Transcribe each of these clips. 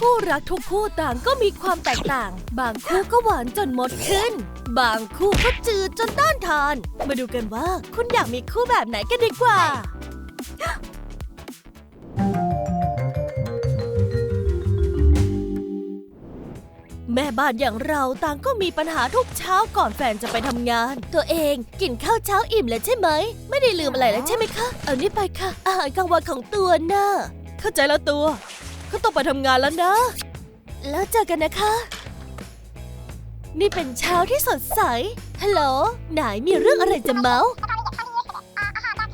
คู่รักทุกคู่ต่างก็มีความแตกต่าง บางคู่ก็หวานจนหมดขึ้น บางคู่ก็จืดจนต้านทาน มาดูกันว่าคุณอยากมีคู่แบบไหนกันดีกว่าแม่บ้านอย่างเราต่างก็มีปัญหาทุกเช้าก่อนแฟนจะไปทำงาน ตัวเองกินข้าวเช้าอิ่มแล้วใช่ไหม ไม่ได้ลืมอะไรแล้วใช่ไหมคะ เอานี่ไปค่ะ อาหารกลางวันของตัวน่ะเข้าใจแล้วตัว เขาต้องไปทำงานแล้วนะ แล้วเจอกันนะคะ นี่เป็นเช้าที่สดใส ฮัลโหลไหนมีเรื่องอะไรจะเมาส์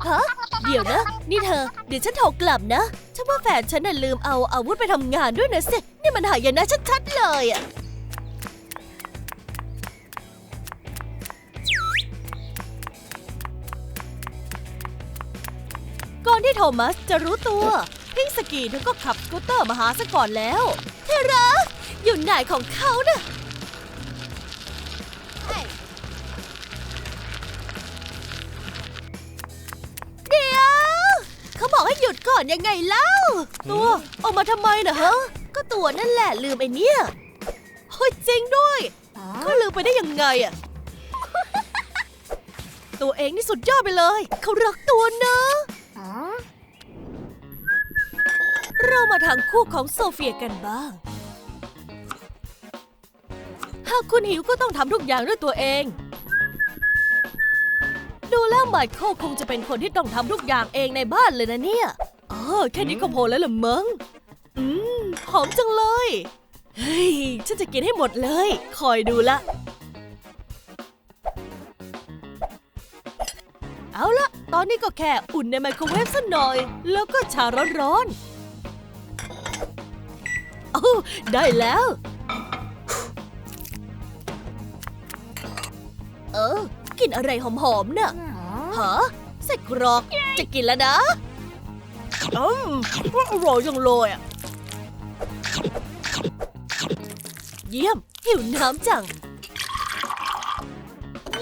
ฮะเดี๋ยวนะ นี่เธอ เดี๋ยวฉันโทรกลับนะ ฉันว่าแฟนฉันน่ะลืมเอาอาวุธไปทำงานด้วยนะสิ นี่มันหายนะชัดๆเลยอะก่อนที่โทมัสจะรู้ตัว พิงสกีเธอก็ขับสกูตเตอร์มาหาซะก่อนแล้วเทรัสอยู่ไหนของเขาน่ะเดี๋ยวเขาบอกให้หยุดก่อนยังไงเล่า ตัวออกมาทำไมนะฮะ ก็ตัวนั่นแหละลืมไอ้เนี่ยเฮ้ยจริงด้วยก็ลืมไปได้ยังไงอะตัวเองนี่สุดยอดไปเลย เขารักตัวนะ เรามาทางคู่ของโซเฟียกันบ้าง หากคุณหิวก็ต้องทำทุกอย่างด้วยตัวเอง ดูแล้วไมเคิลคงจะเป็นคนที่ต้องทำทุกอย่างเองในบ้านเลยนะเนี่ยอ๋อแค่นี้ก็พอแล้วละมั้งอืม หอมจังเลย เฮ้ย ฉันจะกินให้หมดเลย คอยดูละ เอาละ ตอนนี้ก็แค่อุ่นในไมโครเวฟสักหน่อย แล้วก็ชาร้อนๆ ได้แล้ว เออ กินอะไรหอมๆน่ะฮะไส้กรอกจะกินแล้วนะอืมว่าอร่อยจังเลยอะ เยี่ยม หิวน้ำจัง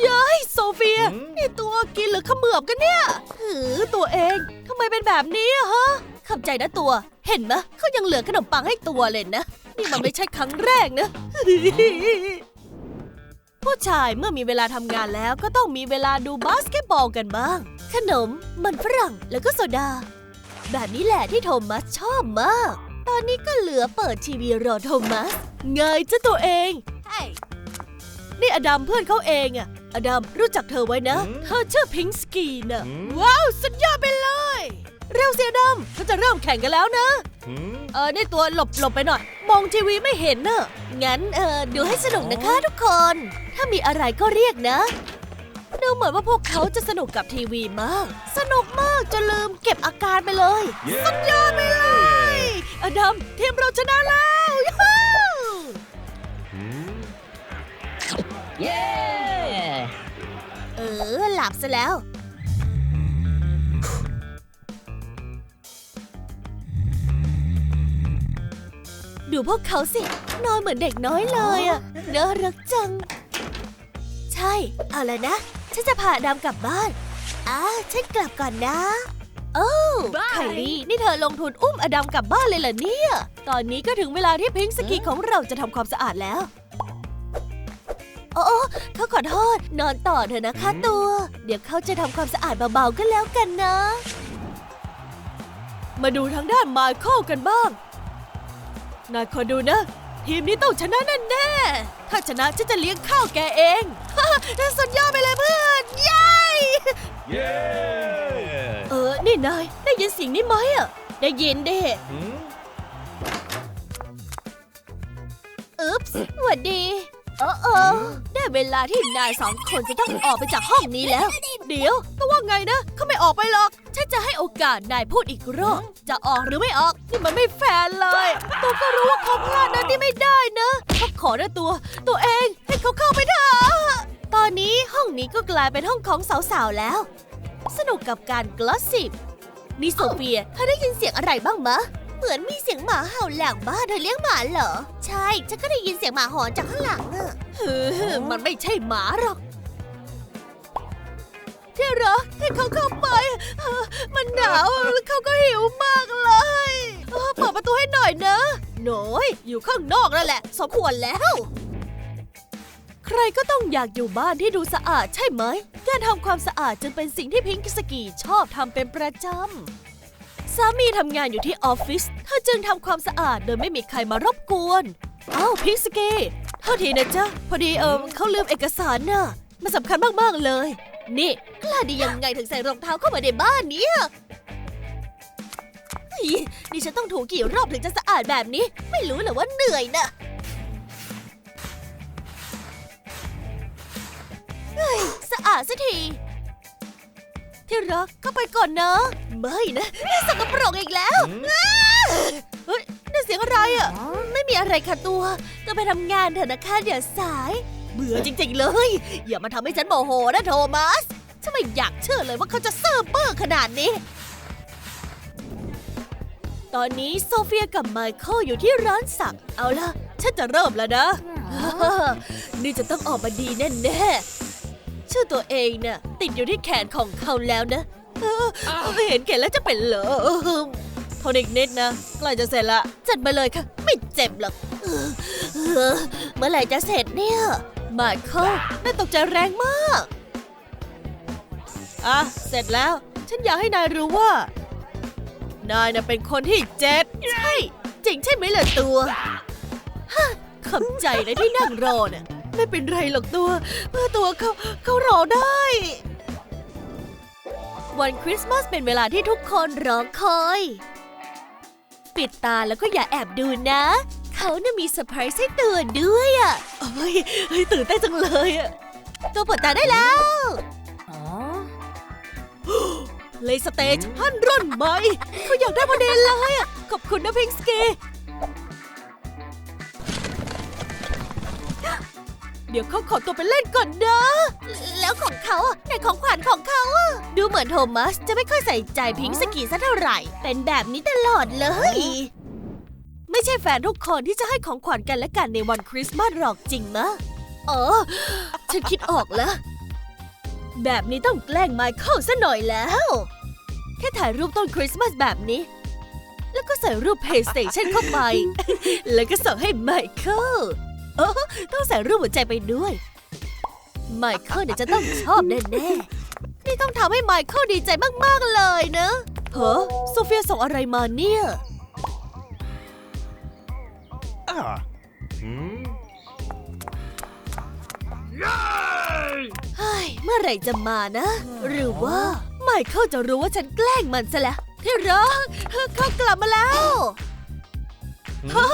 เย้ยโซเฟียอืมนี่ตัวกินหรือเขมือบกันเนี่ย หือตัวเอง ทำไมเป็นแบบนี้อะฮะ ขับใจนะตัว เห็นไหมเขายังเหลือขนมปังให้ตัวเลยนะ นี่มันไม่ใช่ครั้งแรกนะ ผู้ชายเมื่อมีเวลาทำงานแล้วก็ต้องมีเวลาดูบาสเกตบอลกันบ้าง ขนม มันฝรั่งแล้วก็โซดา แบบนี้แหละที่โทมัสชอบมาก ตอนนี้ก็เหลือเปิดทีวีรอโทมัสไงเจ้าตัวเองนี่อดัมเพื่อนเขาเองอะอดัมรู้จักเธอไว้นะอืมเธอชื่อพิงสกีนะอืมว้าว สุดยอดไปเลย เร็วเสียดำเขาจะเริ่มแข่งกันแล้วนะหืมเออนี่ตัวหลบหลบไปหน่อย มองทีวีไม่เห็นเนอะงั้นเออดูให้สนุกนะคะทุกคน ถ้ามีอะไรก็เรียกนะดูเหมือนว่าพวกเขาจะสนุกกับทีวีมาก สนุกมากจนลืมเก็บอาการไปเลยเย้สุดยอดไปเลยอดัมทีมเราชนะแล้วยูฮูหืมเย้เออหลับซะแล้ว ดูพวกเขาสิ นอนเหมือนเด็กน้อยเลยอะน่ารักจัง ใช่ เอาเลยนะ ฉันจะพาดำกลับบ้านอ่าฉันกลับก่อนนะ โอ้ไคลี่นี่เธอลงทุนอุ้มอดัมกลับบ้านเลยเหรอเนี่ย ตอนนี้ก็ถึงเวลาที่พิงค์สกีของเราจะทำความสะอาดแล้วโอ้โอ้เขาขอโทษ นอนต่อเถอะนะคะตัว เดี๋ยวเขาจะทำความสะอาดเบาๆก็แล้วกันนะ มาดูทางด้านไมเคิลกันบ้าง นายคอยดูนะ ทีมนี้ต้องชนะแน่ๆ ถ้าชนะฉันจะเลี้ยงข้าวแกเอง สุดยอดไปเลยเพื่อนเย้เย้เออ นี่นาย ได้ยินเสียงนี้ไหมอะ ได้ยินเด้หืมอุ๊ปส์หวัดดี เออเออได้เวลาที่นายสองคนจะต้องออกไปจากห้องนี้แล้ว เดี๋ยวก็ว่าไงนะ เขาไม่ออกไปหรอก ฉันจะให้โอกาสนายพูดอีกรอบ จะออกหรือไม่ออก นี่มันไม่แฟร์เลย ตัวก็รู้ว่าเขาพลาดนะที่ไม่ได้นะเขาขอนะตัว ตัวเองให้เขาเข้าไปเถอะ ตอนนี้ห้องนี้ก็กลายเป็นห้องของสาวๆแล้ว สนุกกับการกลอสซิบนี่โซเฟียเธอได้ยินเสียงอะไรบ้างมะ เหมือนมีเสียงหมาเห่าหลังบ้านเธอเลี้ยงหมาเหรอ ใช่ ฉันก็ได้ยินเสียงหมาหอนจากข้างหลังอะเฮ้อมันไม่ใช่หมาหรอกที่รักให้เขาเข้าไปเออมันหนาวแล้วเขาก็หิวมากเลยเออเปิดประตูให้หน่อยนะ หน่อยอยู่ข้างนอกนั่นแหละสมควรแล้ว ใครก็ต้องอยากอยู่บ้านที่ดูสะอาดใช่ไหม การทำความสะอาดจึงเป็นสิ่งที่พิงค์สกีชอบทำเป็นประจำ สามีทำงานอยู่ที่ออฟฟิศเธอจึงทำความสะอาดโดยไม่มีใครมารบกวนอ้าวพิงค์สกีโทษทีนะจ๊ะ พอดีเอิมเขาลืมเอกสารน่ะ มันสำคัญมากๆเลย นี่กล้าดียังไงถึงใส่รองเท้าเข้ามาในบ้านเนี้ยนี่ฉันต้องถูกี่รอบถึงจะสะอาดแบบนี้ ไม่รู้เหรอว่าเหนื่อยนะเฮ้ยสะอาดสักที ที่รักเข้าไปก่อนนะ ไม่นะสกปรกอีกแล้วอ้าเฮ้ยนั่นเสียงอะไรอะ ไม่มีอะไรค่ะตัว ก็ไปทำงานเถอะนะคะเดี๋ยวสาย เบื่อจริงๆเลย อย่ามาทำให้ฉันโมโหนะโทมัสฉันไม่อยากเชื่อเลยว่าเขาจะเซิร์ฟเปอร์ขนาดนี้ ตอนนี้โซเฟียกับไมเคิลอยู่ที่ร้านสัก เอาล่ะ ฉันจะเริ่มแล้วนะ นี่จะต้องออกมาดีแน่ๆ ชื่อตัวเองน่ะ ติดอยู่ที่แขนของเขาแล้วนะเออเห็นแขนแล้วจะเป็นเหรอทนอีกนิดนะใกล้จะเสร็จละจัดมาเลยค่ะ ไม่เจ็บหรอกเออเออเมื่อไหร่จะเสร็จเนี่ยไมเคิลน่าตกใจแรงมากอะเสร็จแล้ว ฉันอยากให้นายรู้ว่า นายน่ะเป็นคนที่เจ็ดใช่ จริงใช่ไหมล่ะตัวฮะขอบใจนะที่นั่งรอน่ะ ไม่เป็นไรหรอกตัว เพื่อตัวเขาเขารอได้ วันคริสต์มาสเป็นเวลาที่ทุกคนรอคอย ปิดตาแล้วก็อย่าแอบดูนะ เขาน่ะมีเซอร์ไพรส์ให้ตัวด้วยอะเฮ้ยเฮ้ยตื่นเต้นจังเลยอะตัวเปิดตาได้แล้วเลยสเตจฮันร่อนไหมเขาอยากได้พอดีเลยอะขอบคุณนะพิงสกี เดี๋ยวเขาขอตัวไปเล่นก่อนนะแล้วของเขาอะในของขวัญของเขาอะดูเหมือนโทมัสจะไม่ค่อยใส่ใจพิงสกีสักเท่าไหร่ เป็นแบบนี้ตลอดเลย ไม่ใช่แฟนทุกคนที่จะให้ของขวัญกันและกันในวันคริสต์มาสหรอกจริงมะอ๋อ ฉันคิดออกแล้ว แบบนี้ต้องแกล้งไมเคิลซะหน่อยแล้ว แค่ถ่ายรูปต้นคริสต์มาสแบบนี้ แล้วก็ใส่รูป PlayStation เข้าไป แล้วก็ส่งให้ไมเคิล เออต้องใส่รูปหัวใจไปด้วยไมเคิลเนี่ยจะต้องชอบแน่ๆนี่ต้องทำให้ไมเคิลดีใจมากๆเลยนะเฮ้อโซเฟียส่งอะไรมาเนี่ย Ah. Hmm. เฮ้ยเมื่อไหร่จะมานะ หรือว่าไมเคิลจะรู้ว่าฉันแกล้งมันซะแล้วที่รักเขากลับมาแล้วฮะ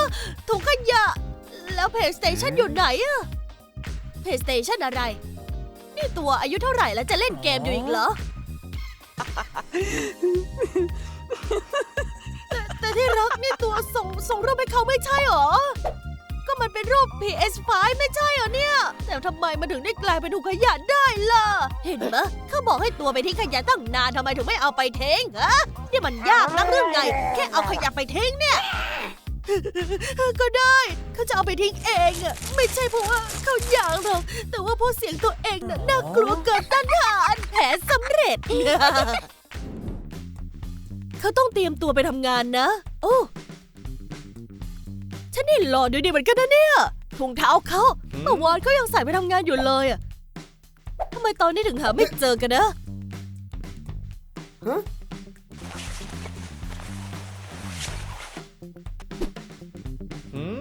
ถุงขยะ แล้วเพย์สเตชันอยู่ไหนอะเพย์สเตชันอะไร นี่ตัวอายุเท่าไหร่แล้วจะเล่นเกมอยู่อีกเหรอ แต่แต่ที่รักนี่ตัวส่งส่งรูปให้เขาไม่ใช่หรอ ก็มันเป็นรูป PS5 ไม่ใช่เหรอเนี่ย แต่ทำไมมันถึงได้กลายเป็นถุงขยะได้ล่ะ เห็นไหมเขาบอกให้ตัวไปทิ้งขยะตั้งนานทำไมถึงไม่เอาไปทิ้งฮะนี่มันยากนักหรือไง แค่เอาขยะไปทิ้งเนี่ย ก็ได้เขาจะเอาไปทิ้งเองอะไม่ใช่เพราะว่าเขาอยากหรอกแต่ว่าเพราะเสียงตัวเองน่ะน่ากลัวเกินต้านทานแผนสำเร็จ เขาต้องเตรียมตัวไปทำงานนะ โอ้ฉันนี่หล่อดูดีเหมือนกันนะเนี่ยถุงเท้าเขาเมื่อวานเขายังใส่ไปทำงานอยู่เลยอะทำไมตอนนี้ถึงหาไม่เจอกันนะ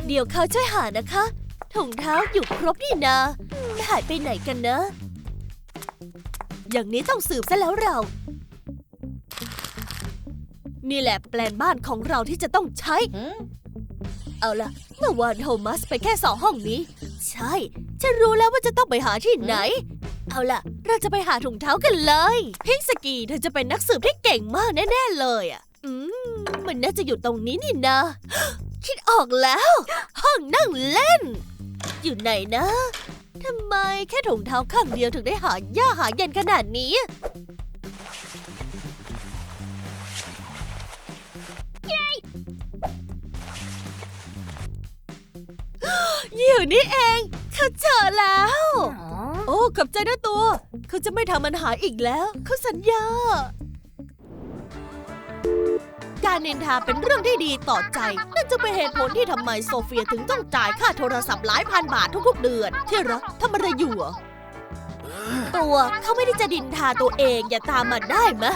เดี๋ยวเขาช่วยหานะคะถุงเท้าอยู่ครบนี่นะหายไปไหนกันนะ อย่างนี้ต้องสืบซะแล้วเรา นี่แหละแปลนบ้านของเราที่จะต้องใช้ เอาล่ะ เมื่อวานโทมัสไปแค่สองห้องนี้ ใช่ ฉันรู้แล้วว่าจะต้องไปหาที่ไหน เอาล่ะ เราจะไปหาถุงเท้ากันเลย พิงสกีเธอจะเป็นนักสืบที่เก่งมากแน่ ๆ เลยอะ อืม มันน่าจะอยู่ตรงนี้นี่นะ คิดออกแล้ว ห้องนั่งเล่น อยู่ไหนนะทำไมแค่ถุงเท้าข้างเดียวถึงได้หายากหาเย็นขนาดนี้อยู่นี่เองเขาเจอแล้ว โอ้ กับใจนะตัว เขาจะไม่ทำมันหายอีกแล้ว เขาสัญญา การนินทาเป็นเรื่องที่ดีต่อใจนั่นจะเป็นเหตุผลที่ทำไมโซเฟียถึงต้องจ่ายค่าโทรศัพท์หลายพันบาททุกๆเดือน ที่รักทำอะไรอยู่อะตัวเขาไม่ได้จะดินทาตัวเองอย่าตามมาได้มะ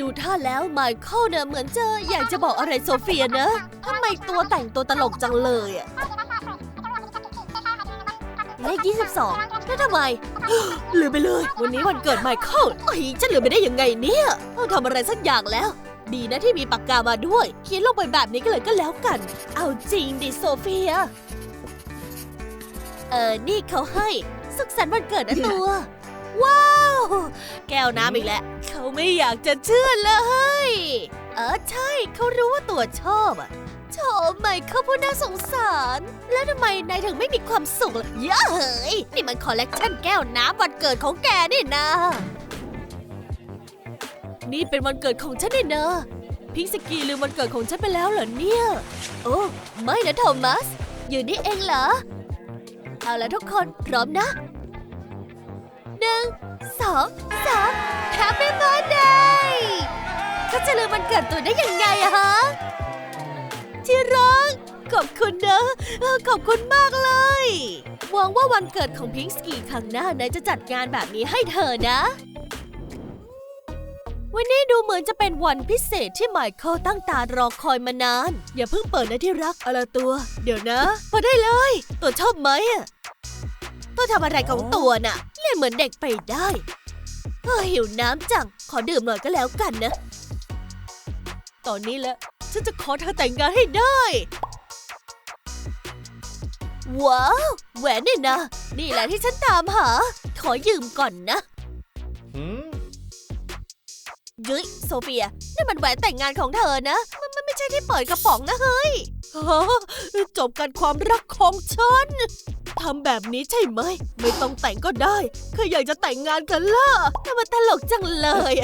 ดูท่าแล้วไมเคิลเนี่ยเหมือนจะอยากจะบอกอะไรโซเฟียนะทำไมตัวแต่งตัวตลกจังเลยอะเลข 22แล้วทำไมลืมไปเลย วันนี้วันเกิดไมเคิลเอ้ยฉันลืมไปได้ยังไงเนี่ยต้องทำอะไรสักอย่างแล้ว ดีนะที่มีปากกามาด้วยเขียนลงไปแบบนี้ก็เลยก็แล้วกัน เอาจริงดิโซเฟีย เออ นี่เขาให้ สุขสันต์วันเกิดนะตัว ว้าว แก้วน้ำอีกแล้ว เขาไม่อยากจะเชื่อเลย เออ ใช่ เขารู้ว่าตัวชอบอะโถไมเคิลพูดน่าสงสาร แล้วทำไมนายถึงไม่มีความสุขล่ะเย้เฮ้ย นี่มันคอลเลกชันแก้วน้ำวันเกิดของแกนี่นะ นี่เป็นวันเกิดของฉันนี่นะพิงสกีลืมวันเกิดของฉันไปแล้วเหรอเนี่ย โอ้ไม่นะโทมัส อยู่นี่เองเหรอ เอาละทุกคนพร้อมนะหนึ่งสองสาม Happy Birthday เขาจะลืมวันเกิดตัวได้ยังไงอะฮะที่รักขอบคุณนะเออขอบคุณมากเลยหวังว่าวันเกิดของพิงสกีครั้งหน้านายจะจัดงานแบบนี้ให้เธอนะ วันนี้ดูเหมือนจะเป็นวันพิเศษที่ไมเคิลตั้งตารอคอยมานาน อย่าเพิ่งเปิดนะที่รักอะไรตัว เดี๋ยวนะเปิดได้เลย ตัวชอบไหมอะตัวทำอะไรของตัวน่ะ เล่นเหมือนเด็กไปได้เฮ้ยหิวน้ำจัง ขอดื่มหน่อยก็แล้วกันนะ ตอนนี้แหละฉันจะขอเธอแต่งงานให้ได้ ว้าว แหวนนี่นะ นี่แหละที่ฉันตามหา ขอยืมก่อนนะ ยุ้ยโซเฟียนี่นมันแหวนแต่งงานของเธอนะ มันไม่ใช่ที่เปิดกระป๋องนะเฮ้ยจบกันความรักของฉันทำแบบนี้ใช่ไหม ไม่ต้องแต่งก็ได้แค่อยากจะแต่งงานกันล่ะแต่มันตลกจังเลย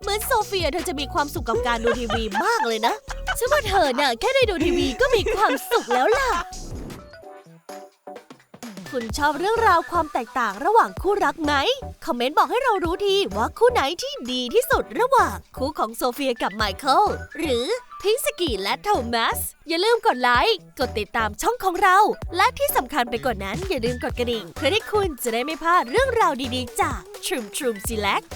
เหมือนโซเฟียเธอจะมีความสุขกับการดูทีวีมากเลยนะฉันว่าเธอน่ะแค่ได้ดูทีวีก็มีความสุขแล้วล่ะ คุณชอบเรื่องราวความแตกต่างระหว่างคู่รักไหม คอมเมนต์บอกให้เรารู้ทีว่าคู่ไหนที่ดีที่สุดระหว่างคู่ของโซเฟียกับไมเคิลหรือพิงสกีและโทมัส อย่าลืมกดไลค์ กดติดตามช่องของเรา และที่สำคัญไปกว่านั้นอย่าลืมกดกระดิ่ง เพื่อที่คุณจะได้ไม่พลาดเรื่องราวดีๆ จาก Trum Trum Select